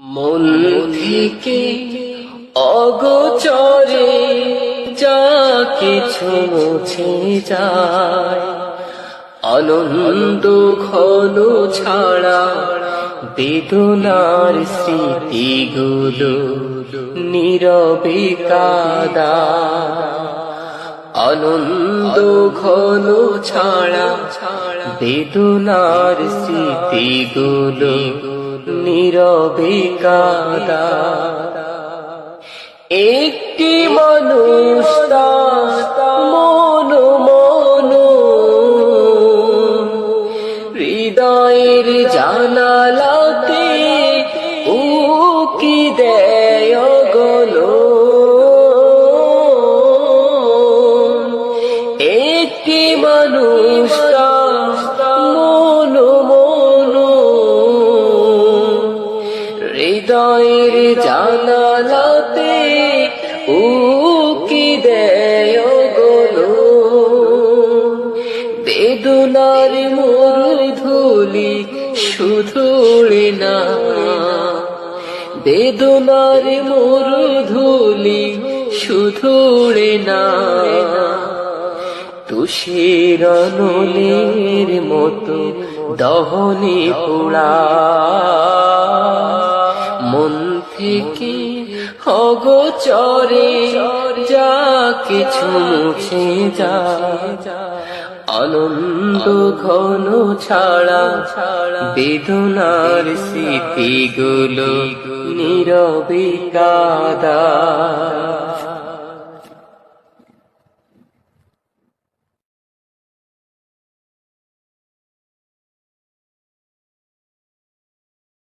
মন থেকে অগোচরে যা কিছু মুছে যায়। আনন্দ ঘন ছাড়া বেদনার স্মৃতিগুলো নীরবে কাদা। আনন্দ ঘন ছাড়া বেদনার স্মৃতিগুলো নীরবে কাদা একটি মানুষ মন মন। হৃদয়ের জানালাতে উকি দেয় একটি মানুষ হৃদয়ের জানালাতে উকি দেয় গলো বেদনার মোর ধুলি শুধুড়ে না। বেদনার মোর ধুলি শুধুড়ে না। তুষের নলের মতো দহনে পোড়া। মন থেকে অগোচরে যা কিছু মুছে যা। আনন্দ ঘন ছাড়া ছাড়া বেদনার স্মৃতিগুলো নীরবে কাদা।